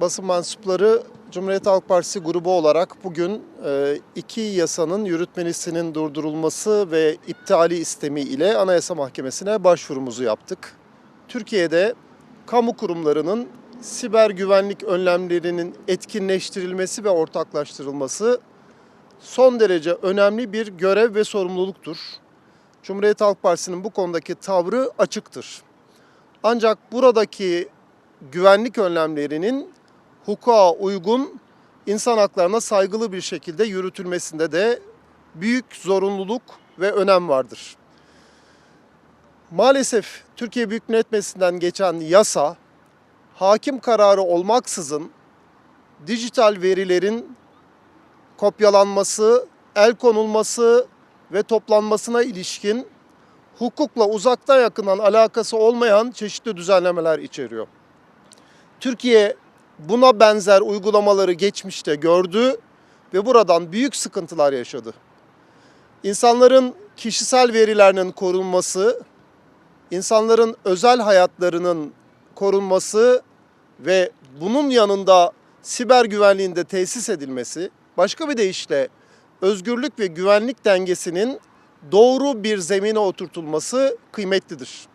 basın mensupları Cumhuriyet Halk Partisi grubu olarak bugün e, iki yasanın yürütmenisinin durdurulması ve iptali istemi ile Anayasa Mahkemesi'ne başvurumuzu yaptık. Türkiye'de kamu kurumlarının siber güvenlik önlemlerinin etkinleştirilmesi ve ortaklaştırılması son derece önemli bir görev ve sorumluluktur. Cumhuriyet Halk Partisi'nin bu konudaki tavrı açıktır. Ancak buradaki güvenlik önlemlerinin hukuka uygun, insan haklarına saygılı bir şekilde yürütülmesinde de büyük zorunluluk ve önem vardır. Maalesef Türkiye Büyük Millet Meclisi'nden geçen yasa hakim kararı olmaksızın dijital verilerin kopyalanması, el konulması ve toplanmasına ilişkin hukukla uzaktan yakından alakası olmayan çeşitli düzenlemeler içeriyor. Türkiye buna benzer uygulamaları geçmişte gördü ve buradan büyük sıkıntılar yaşadı. İnsanların kişisel verilerinin korunması, insanların özel hayatlarının korunması ve bunun yanında siber güvenliğin de tesis edilmesi, başka bir deyişle özgürlük ve güvenlik dengesinin doğru bir zemine oturtulması kıymetlidir.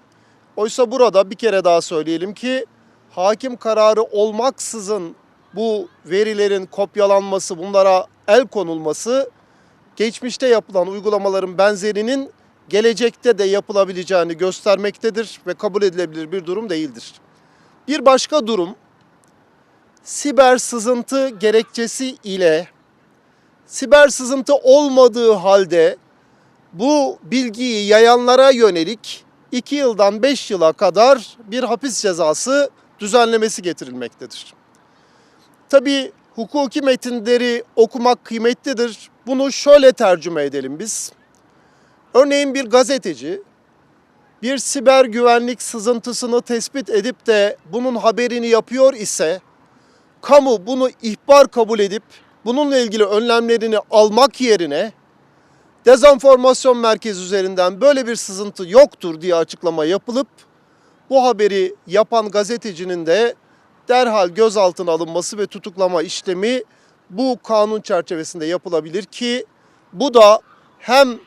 Oysa burada bir kere daha söyleyelim ki hakim kararı olmaksızın bu verilerin kopyalanması, bunlara el konulması geçmişte yapılan uygulamaların benzerinin gelecekte de yapılabileceğini göstermektedir ve kabul edilebilir bir durum değildir. Bir başka durum siber sızıntı gerekçesi ile siber sızıntı olmadığı halde bu bilgiyi yayanlara yönelik 2 yıldan 5 yıla kadar bir hapis cezası düzenlemesi getirilmektedir. Tabi hukuki metinleri okumak kıymetlidir. Bunu şöyle tercüme edelim biz. Örneğin bir gazeteci bir siber güvenlik sızıntısını tespit edip de bunun haberini yapıyor ise kamu bunu ihbar kabul edip bununla ilgili önlemlerini almak yerine dezenformasyon merkezi üzerinden böyle bir sızıntı yoktur diye açıklama yapılıp bu haberi yapan gazetecinin de derhal gözaltına alınması ve tutuklama işlemi bu kanun çerçevesinde yapılabilir ki bu da hem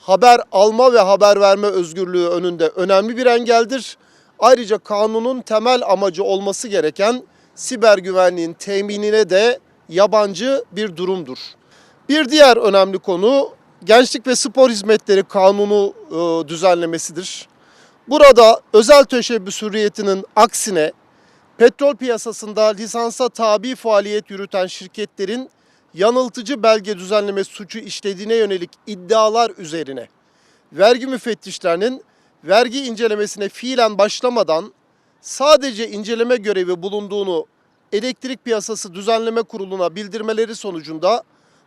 haber alma ve haber verme özgürlüğü önünde önemli bir engeldir. Ayrıca kanunun temel amacı olması gereken siber güvenliğin teminine de yabancı bir durumdur. Bir diğer önemli konu Gençlik ve Spor Hizmetleri Kanunu e, düzenlemesidir. Burada özel teşebbüs hürriyetinin aksine petrol piyasasında lisansa tabi faaliyet yürüten şirketlerin yanıltıcı belge düzenleme suçu işlediğine yönelik iddialar üzerine vergi müfettişlerinin vergi incelemesine fiilen başlamadan sadece inceleme görevi bulunduğunu Elektrik Piyasası Düzenleme Kurulu'na bildirmeleri sonucunda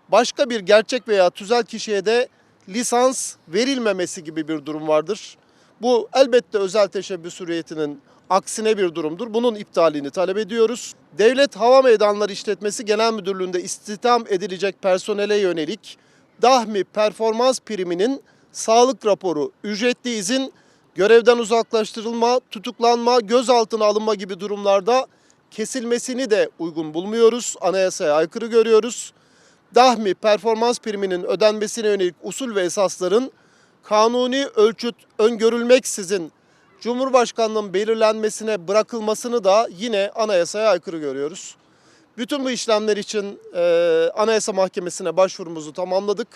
başka bir gerçek veya tüzel kişiye de lisans verilmemesi gibi bir durum vardır. Bu elbette özel teşebbüs hürriyetinin aksine bir durumdur. Bunun iptalini talep ediyoruz. Devlet Hava Meydanları İşletmesi Genel Müdürlüğü'nde istihdam edilecek personele yönelik dahmi performans priminin sağlık raporu, ücretli izin, görevden uzaklaştırılma, tutuklanma, gözaltına alınma gibi durumlarda kesilmesini de uygun bulmuyoruz. Anayasaya aykırı görüyoruz. Dahmi performans priminin ödenmesine yönelik usul ve esasların kanuni ölçüt öngörülmeksizin Cumhurbaşkanlığının belirlenmesine bırakılmasını da yine anayasaya aykırı görüyoruz. Bütün bu işlemler için e, Anayasa Mahkemesi'ne başvurumuzu tamamladık.